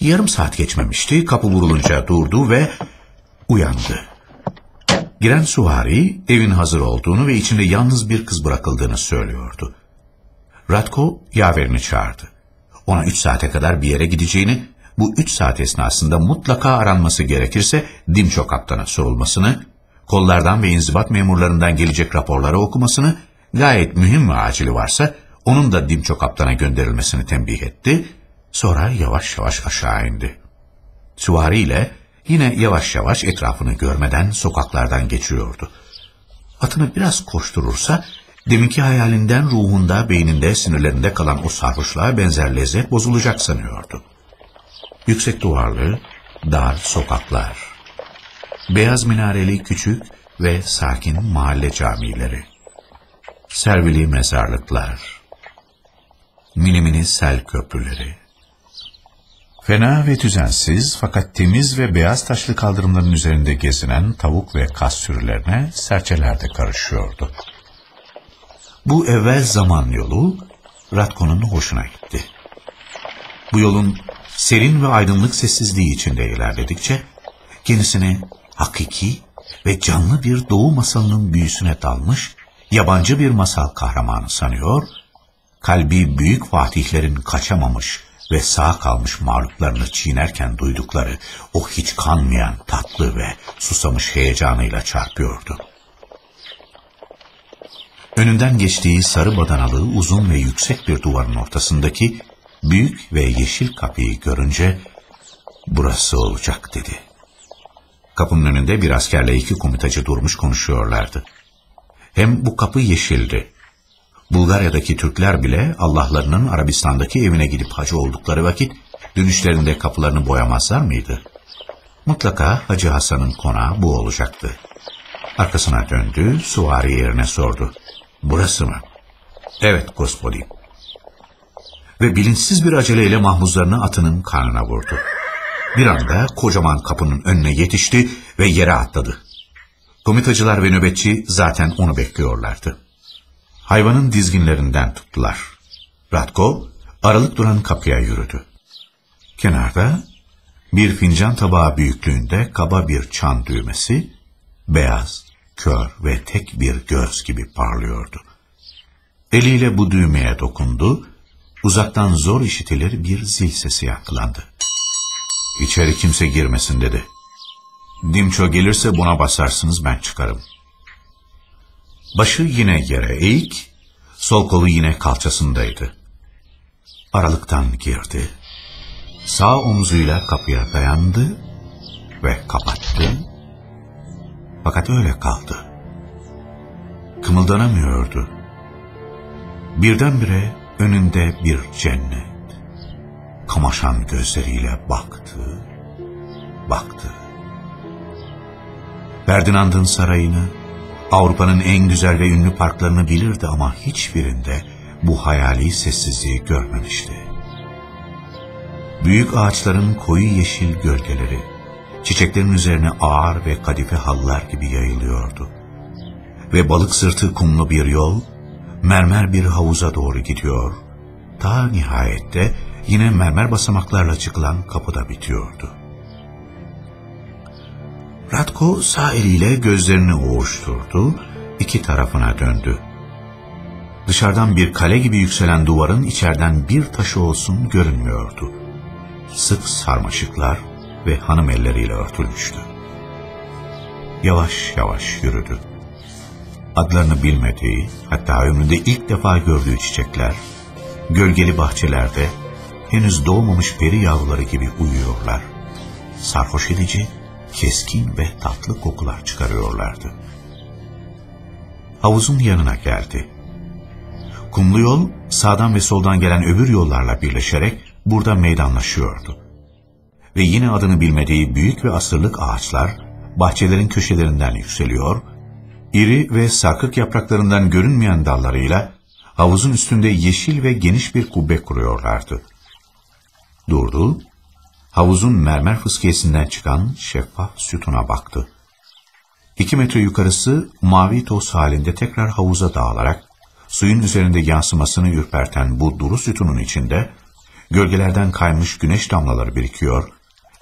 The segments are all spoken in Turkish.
Yarım saat geçmemişti, kapı vurulunca durdu ve uyandı. Giren suvari evin hazır olduğunu ve içinde yalnız bir kız bırakıldığını söylüyordu. Radko yaverini çağırdı. Ona üç saate kadar bir yere gideceğini, bu üç saat esnasında mutlaka aranması gerekirse Dimço kaptana sorulmasını, kollardan ve inzibat memurlarından gelecek raporları okumasını, gayet mühim ve acili varsa onun da Dimço kaptana gönderilmesini tembih etti, sonra yavaş yavaş aşağı indi. Süvari ile yine yavaş yavaş etrafını görmeden sokaklardan geçiyordu. Atını biraz koşturursa, deminki hayalinden ruhunda, beyninde, sinirlerinde kalan o sarhoşluğa benzer lezzet bozulacak sanıyordu. Yüksek duvarlı, dar sokaklar, beyaz minareli küçük ve sakin mahalle camileri, servili mezarlıklar, mini mini sel köprüleri, Fena ve düzensiz fakat temiz ve beyaz taşlı kaldırımların üzerinde gezinen tavuk ve kas sürülerine serçeler de karışıyordu. Bu evvel zaman yolu Ratko'nun hoşuna gitti. Bu yolun serin ve aydınlık sessizliği içinde ilerledikçe kendisini hakiki ve canlı bir doğu masalının büyüsüne dalmış yabancı bir masal kahramanı sanıyor, kalbi büyük fatihlerin kaçamamış ve sağ kalmış mağluplarını çiğnerken duydukları o hiç kanmayan tatlı ve susamış heyecanıyla çarpıyordu. Önünden geçtiği sarı badanalı uzun ve yüksek bir duvarın ortasındaki büyük ve yeşil kapıyı görünce burası olacak dedi. Kapının önünde bir askerle iki komitacı durmuş konuşuyorlardı. Hem bu kapı yeşildi Bulgarya'daki Türkler bile Allah'larının Arabistan'daki evine gidip hacı oldukları vakit dönüşlerinde kapılarını boyamazlar mıydı? Mutlaka Hacı Hasan'ın konağı bu olacaktı. Arkasına döndü, suvari yerine sordu. Burası mı? Evet, gospodin. Ve bilinçsiz bir aceleyle mahmuzlarını atının karnına vurdu. Bir anda kocaman kapının önüne yetişti ve yere atladı. Komitacılar ve nöbetçi zaten onu bekliyorlardı. Hayvanın dizginlerinden tuttular. Ratko aralık duran kapıya yürüdü. Kenarda bir fincan tabağı büyüklüğünde kaba bir çan düğmesi, beyaz, kör ve tek bir göz gibi parlıyordu. Eliyle bu düğmeye dokundu, uzaktan zor işitilir bir zil sesi yankılandı. İçeri kimse girmesin dedi. Dimço gelirse buna basarsınız ben çıkarım. Başı yine yere eğik, sol kolu yine kalçasındaydı. Aralıktan girdi. Sağ omzuyla kapıya dayandı ve kapattı. Fakat öyle kaldı. Kımıldanamıyordu. Birdenbire önünde bir cennet. Kamaşan gözleriyle baktı, baktı. Ferdinand'ın sarayını, Avrupa'nın en güzel ve ünlü parklarını bilirdi ama hiçbirinde bu hayali sessizliği görmemişti. Büyük ağaçların koyu yeşil gölgeleri, çiçeklerin üzerine ağır ve kadife hallar gibi yayılıyordu. Ve balık sırtı kumlu bir yol, mermer bir havuza doğru gidiyor. Ta nihayette yine mermer basamaklarla çıkılan kapıda bitiyordu. Radko sağ eliyle gözlerini oğuşturdu, iki tarafına döndü. Dışarıdan bir kale gibi yükselen duvarın içeriden bir taşı olsun görünmüyordu. Sık sarmaşıklar ve hanım elleriyle örtülmüştü. Yavaş yavaş yürüdü. Adlarını bilmediği, hatta ömründe ilk defa gördüğü çiçekler, gölgeli bahçelerde henüz doğmamış peri yavruları gibi uyuyorlar. Sarhoş edici keskin ve tatlı kokular çıkarıyorlardı. Havuzun yanına geldi. Kumlu yol sağdan ve soldan gelen öbür yollarla birleşerek burada meydanlaşıyordu. Ve yine adını bilmediği büyük ve asırlık ağaçlar bahçelerin köşelerinden yükseliyor, iri ve sarkık yapraklarından görünmeyen dallarıyla havuzun üstünde yeşil ve geniş bir kubbe kuruyorlardı. Durdu havuzun mermer fıskiyesinden çıkan şeffaf sütuna baktı. İki metre yukarısı mavi toz halinde tekrar havuza dağılarak, suyun üzerinde yansımasını ürperten bu duru sütunun içinde, gölgelerden kaymış güneş damlaları birikiyor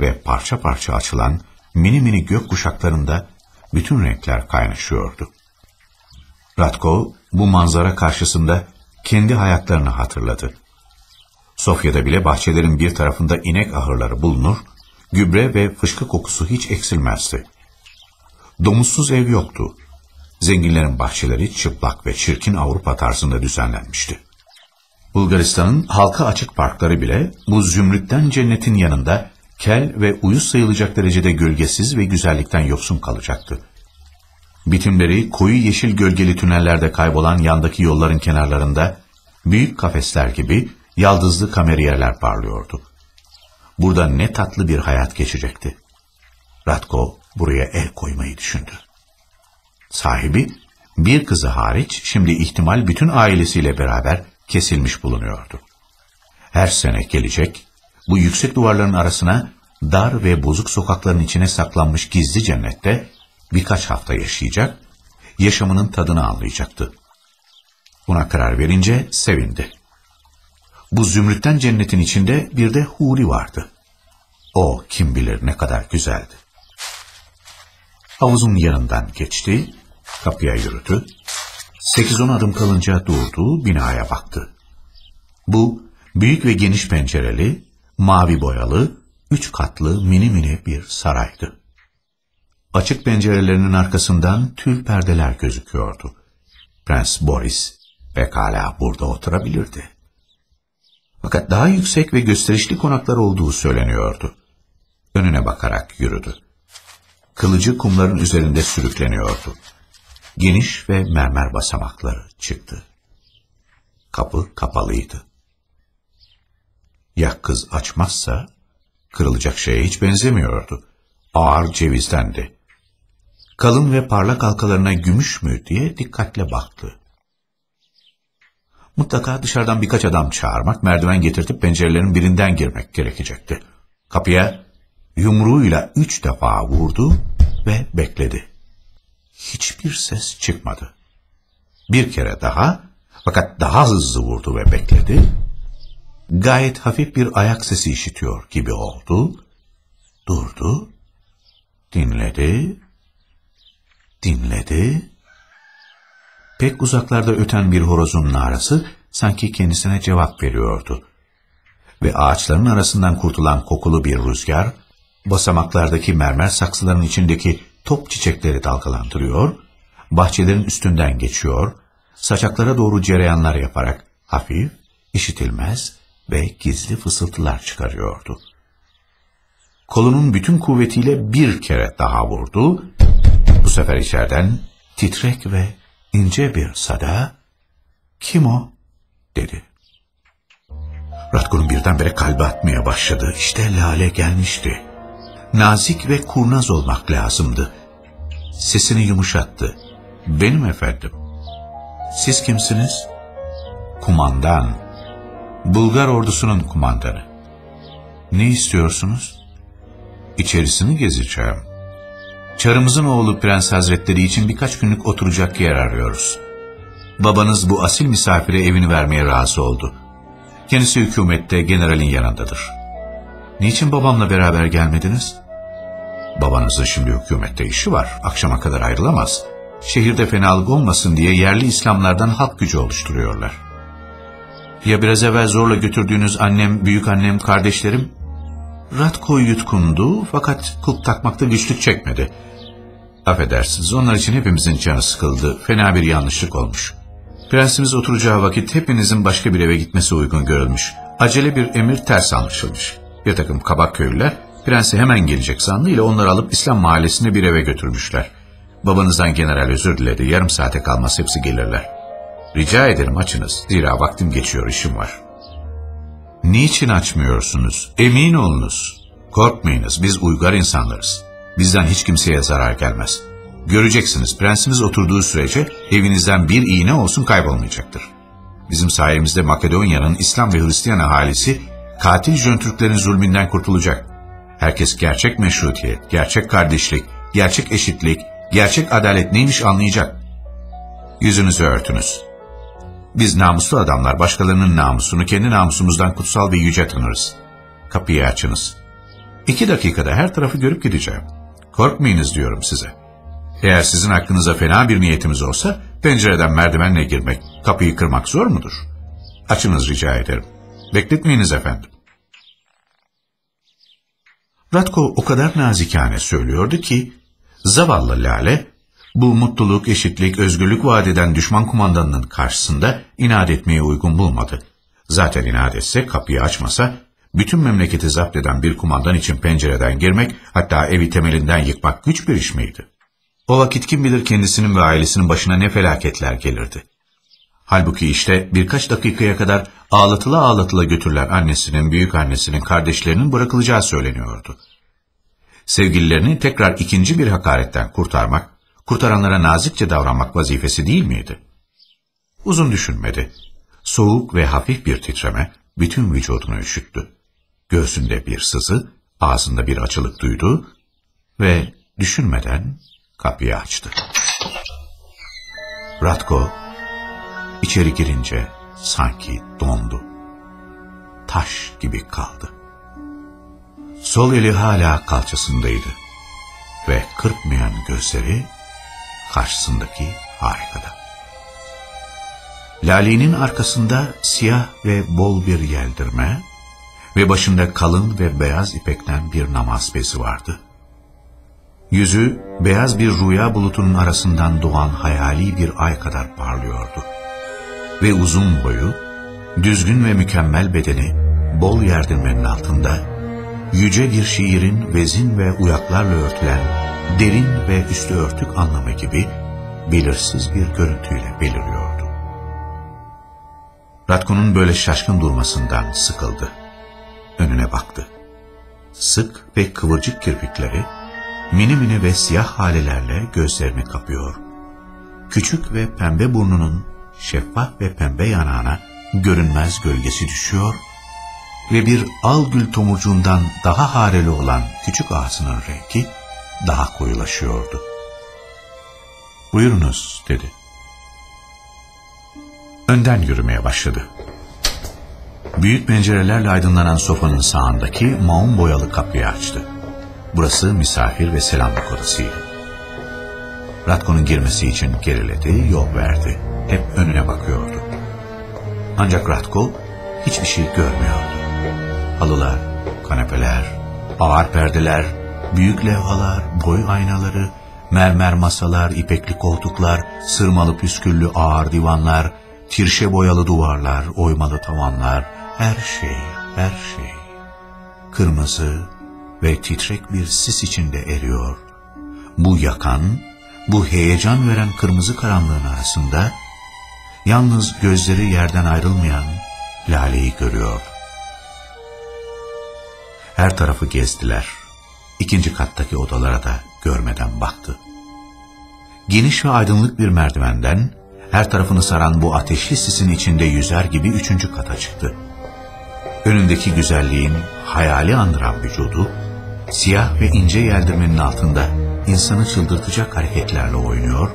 ve parça parça açılan mini mini gök kuşaklarında bütün renkler kaynaşıyordu. Ratko bu manzara karşısında kendi hayatlarını hatırladı. Sofya'da bile bahçelerin bir tarafında inek ahırları bulunur, gübre ve fışkı kokusu hiç eksilmezdi. Domuzsuz ev yoktu. Zenginlerin bahçeleri çıplak ve çirkin Avrupa tarzında düzenlenmişti. Bulgaristan'ın halka açık parkları bile bu zümrütten cennetin yanında kel ve uyuz sayılacak derecede gölgesiz ve güzellikten yoksun kalacaktı. Bitimleri koyu yeşil gölgeli tünellerde kaybolan yandaki yolların kenarlarında büyük kafesler gibi yaldızlı kameriyerler parlıyordu. Burada ne tatlı bir hayat geçecekti. Ratko buraya el koymayı düşündü. Sahibi bir kızı hariç şimdi ihtimal bütün ailesiyle beraber kesilmiş bulunuyordu. Her sene gelecek, bu yüksek duvarların arasına dar ve bozuk sokakların içine saklanmış gizli cennette birkaç hafta yaşayacak, yaşamının tadını anlayacaktı. Buna karar verince sevindi. Bu zümrütten cennetin içinde bir de huri vardı. O kim bilir ne kadar güzeldi. Havuzun yanından geçti, kapıya yürüdü. Sekiz on adım kalınca durdu, binaya baktı. Bu, büyük ve geniş pencereli, mavi boyalı, üç katlı mini mini bir saraydı. Açık pencerelerinin arkasından tül perdeler gözüküyordu. Prens Boris pekala burada oturabilirdi. Fakat daha yüksek ve gösterişli konaklar olduğu söyleniyordu. Önüne bakarak yürüdü. Kılıcı kumların üzerinde sürükleniyordu. Geniş ve mermer basamakları çıktı. Kapı kapalıydı. Ya kız açmazsa kırılacak şeye hiç benzemiyordu. Ağır cevizdendi. Kalın ve parlak halkalarına gümüş mü diye dikkatle baktı. Mutlaka dışarıdan birkaç adam çağırmak, merdiven getirtip pencerelerin birinden girmek gerekecekti. Kapıya yumruğuyla üç defa vurdu ve bekledi. Hiçbir ses çıkmadı. Bir kere daha, fakat daha hızlı vurdu ve bekledi. Gayet hafif bir ayak sesi işitiyor gibi oldu. Durdu, dinledi, dinledi Pek uzaklarda öten bir horozun narası sanki kendisine cevap veriyordu. Ve ağaçların arasından kurtulan kokulu bir rüzgar, basamaklardaki mermer saksıların içindeki top çiçekleri dalgalandırıyor, bahçelerin üstünden geçiyor, saçaklara doğru cereyanlar yaparak hafif, işitilmez ve gizli fısıltılar çıkarıyordu. Kolunun bütün kuvvetiyle bir kere daha vurdu, bu sefer içeriden titrek ve ince bir sada, kim o? dedi. Ratko'nun birdenbire kalbi atmaya başladı. İşte Lale gelmişti. Nazik ve kurnaz olmak lazımdı. Sesini yumuşattı. Benim efendim. Siz kimsiniz? Kumandan. Bulgar ordusunun kumandanı. Ne istiyorsunuz? İçerisini gezeceğim. Çarımızın oğlu Prens Hazretleri için birkaç günlük oturacak yer arıyoruz. Babanız bu asil misafire evini vermeye razı oldu. Kendisi hükümette generalin yanındadır. Niçin babamla beraber gelmediniz? Babanızın şimdi hükümette işi var. Akşama kadar ayrılamaz. Şehirde fenalık olmasın diye yerli İslamlardan halk gücü oluşturuyorlar. Ya biraz evvel zorla götürdüğünüz annem, büyük annem, kardeşlerim? Ratko yutkundu fakat kulp takmakta güçlük çekmedi. Affedersiniz, onlar için hepimizin canı sıkıldı. Fena bir yanlışlık olmuş. Prensimiz oturacağı vakit hepinizin başka bir eve gitmesi uygun görülmüş. Acele bir emir ters anlaşılmış. Bir takım kabak köylüler, prensi hemen gelecek zannıyla onları alıp İslam mahallesine bir eve götürmüşler. Babanızdan general özür diledi, yarım saate kalmaz hepsi gelirler. Rica ederim açınız, zira vaktim geçiyor, işim var. Niçin açmıyorsunuz? Emin olunuz. Korkmayınız, biz uygar insanlarız. Bizden hiç kimseye zarar gelmez. Göreceksiniz prensimiz oturduğu sürece evinizden bir iğne olsun kaybolmayacaktır. Bizim sayemizde Makedonya'nın İslam ve Hristiyan ahalisi katil Jön Türklerin zulmünden kurtulacak. Herkes gerçek meşrutiyet, gerçek kardeşlik, gerçek eşitlik, gerçek adalet neymiş anlayacak. Yüzünüzü örtünüz. Biz namuslu adamlar başkalarının namusunu kendi namusumuzdan kutsal ve yüce tanırız. Kapıyı açınız. İki dakikada her tarafı görüp gideceğim. Korkmayınız diyorum size. Eğer sizin hakkınıza fena bir niyetimiz olsa pencereden merdivenle girmek, kapıyı kırmak zor mudur? Açınız rica ederim. Bekletmeyiniz efendim. Ratko o kadar nazikane söylüyordu ki, zavallı Lale, bu mutluluk, eşitlik, özgürlük vaat eden düşman kumandanının karşısında inat etmeye uygun bulmadı. Zaten inat etse, kapıyı açmasa, bütün memleketi zapt eden bir kumandan için pencereden girmek, hatta evi temelinden yıkmak güç bir iş miydi? O vakit kim bilir kendisinin ve ailesinin başına ne felaketler gelirdi. Halbuki işte birkaç dakikaya kadar ağlatıla ağlatıla götürülen annesinin, büyük annesinin, kardeşlerinin bırakılacağı söyleniyordu. Sevgililerini tekrar ikinci bir hakaretten kurtarmak, kurtaranlara nazikçe davranmak vazifesi değil miydi? Uzun düşünmedi. Soğuk ve hafif bir titreme bütün vücudunu üşüttü. Göğsünde bir sızı, ağzında bir açılık duydu ve düşünmeden kapıyı açtı. Ratko içeri girince sanki dondu. Taş gibi kaldı. Sol eli hala kalçasındaydı ve kırpmayan gözleri karşısındaki harikada. Lale'nin arkasında siyah ve bol bir yeldirme ve başında kalın ve beyaz ipekten bir namaz bezi vardı. Yüzü beyaz bir rüya bulutunun arasından doğan hayali bir ay kadar parlıyordu. Ve uzun boyu, düzgün ve mükemmel bedeni bol yerdirmenin altında, yüce bir şiirin vezin ve uyaklarla örtülen derin ve üstü örtük anlamı gibi belirsiz bir görüntüyle beliriyordu. Ratko'nun böyle şaşkın durmasından sıkıldı. Önüne baktı. Sık ve kıvırcık kirpikleri, mini mini ve siyah halelerle gözlerini kapıyor. Küçük ve pembe burnunun şeffaf ve pembe yanağına görünmez gölgesi düşüyor ve bir al gül tomurcuğundan daha hareli olan küçük ağzının rengi daha koyulaşıyordu. Buyurunuz dedi. Önden yürümeye başladı. Büyük pencerelerle aydınlanan sofanın sağındaki maun boyalı kapıyı açtı. Burası misafir ve selamlık odasıydı. Ratko'nun girmesi için geriledi, yol verdi. Hep önüne bakıyordu. Ancak Ratko hiçbir şey görmüyordu. Halılar, kanepeler, ağır perdeler, büyük levhalar, boy aynaları, mermer masalar, ipekli koltuklar, sırmalı püsküllü ağır divanlar, tirşe boyalı duvarlar, oymalı tavanlar, her şey, her şey. Kırmızı, ve titrek bir sis içinde eriyor. Bu yakan, bu heyecan veren kırmızı karanlığın arasında yalnız gözleri yerden ayrılmayan Lale'yi görüyor. Her tarafı gezdiler. İkinci kattaki odalara da görmeden baktı. Geniş ve aydınlık bir merdivenden her tarafını saran bu ateşli sisin içinde yüzer gibi üçüncü kata çıktı. Önündeki güzelliğin hayali andıran vücudu siyah ve ince yeldirmenin altında insanı çıldırtacak hareketlerle oynuyor,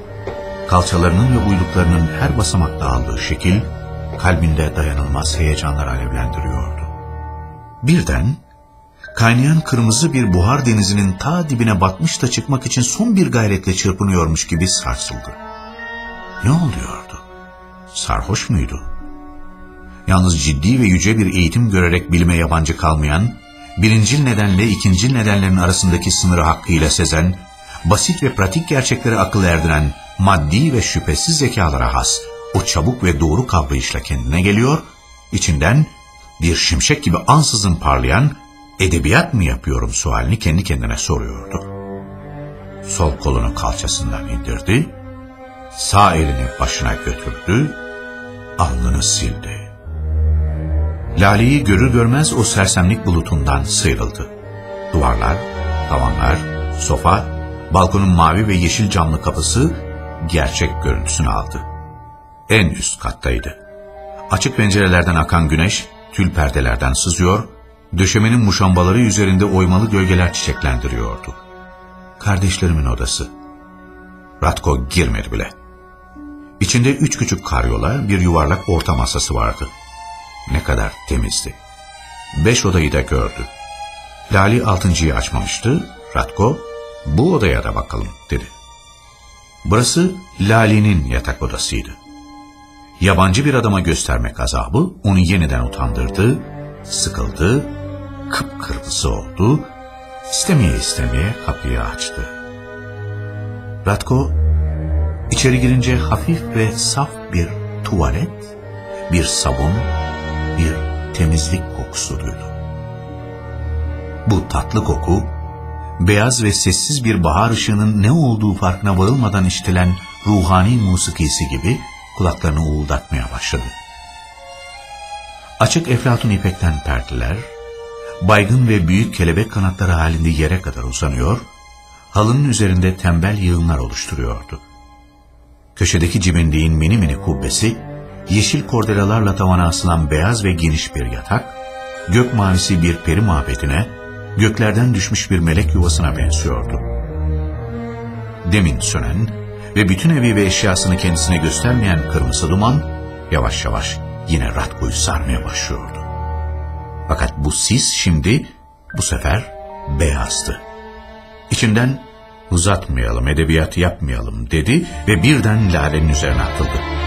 kalçalarının ve uyluklarının her basamakta aldığı şekil, kalbinde dayanılmaz heyecanlar alevlendiriyordu. Birden, kaynayan kırmızı bir buhar denizinin ta dibine batmış da çıkmak için son bir gayretle çırpınıyormuş gibi sarsıldı. Ne oluyordu? Sarhoş muydu? Yalnız ciddi ve yüce bir eğitim görerek bilime yabancı kalmayan, birincil nedenle ikincil nedenlerin arasındaki sınırı hakkıyla sezen, basit ve pratik gerçekleri akıl erdiren, maddi ve şüphesiz zekalara has, o çabuk ve doğru kavrayışla kendine geliyor, içinden bir şimşek gibi ansızın parlayan, edebiyat mı yapıyorum sualini kendi kendine soruyordu. Sol kolunu kalçasından indirdi, sağ elini başına götürdü, alnını sildi. Lale'yi görür görmez o sersemlik bulutundan sıyrıldı. Duvarlar, tavanlar, sofa, balkonun mavi ve yeşil camlı kapısı gerçek görüntüsünü aldı. En üst kattaydı. Açık pencerelerden akan güneş tül perdelerden sızıyor, döşemenin muşambaları üzerinde oymalı gölgeler çiçeklendiriyordu. Kardeşlerimin odası. Ratko girmedi bile. İçinde üç küçük karyola, bir yuvarlak orta masası vardı. Ne kadar temizdi. Beş odayı da gördü. Lali altıncıyı açmamıştı. Ratko, bu odaya da bakalım dedi. Burası Lali'nin yatak odasıydı. Yabancı bir adama göstermek azabı onu yeniden utandırdı, sıkıldı, kıpkırmızı oldu, istemeye istemeye kapıyı açtı. Ratko içeri girince hafif ve saf bir tuvalet, bir sabun, bir temizlik kokusu duydu. Bu tatlı koku, beyaz ve sessiz bir bahar ışığının ne olduğu farkına varılmadan işitilen ruhani musikisi gibi kulaklarını uğuldatmaya başladı. Açık eflatun ipekten perdeler, baygın ve büyük kelebek kanatları halinde yere kadar uzanıyor, halının üzerinde tembel yığınlar oluşturuyordu. Köşedeki cibinliğin mini mini kubbesi, yeşil kordelalarla tavana asılan beyaz ve geniş bir yatak, gök mavisi bir peri mabedine, göklerden düşmüş bir melek yuvasına benziyordu. Demin sönen ve bütün evi ve eşyasını kendisine göstermeyen kırmızı duman, yavaş yavaş yine Ratko'yu sarmaya başlıyordu. Fakat bu sis şimdi bu sefer beyazdı. İçinden uzatmayalım, edebiyat yapmayalım dedi ve birden Lale'nin üzerine atıldı.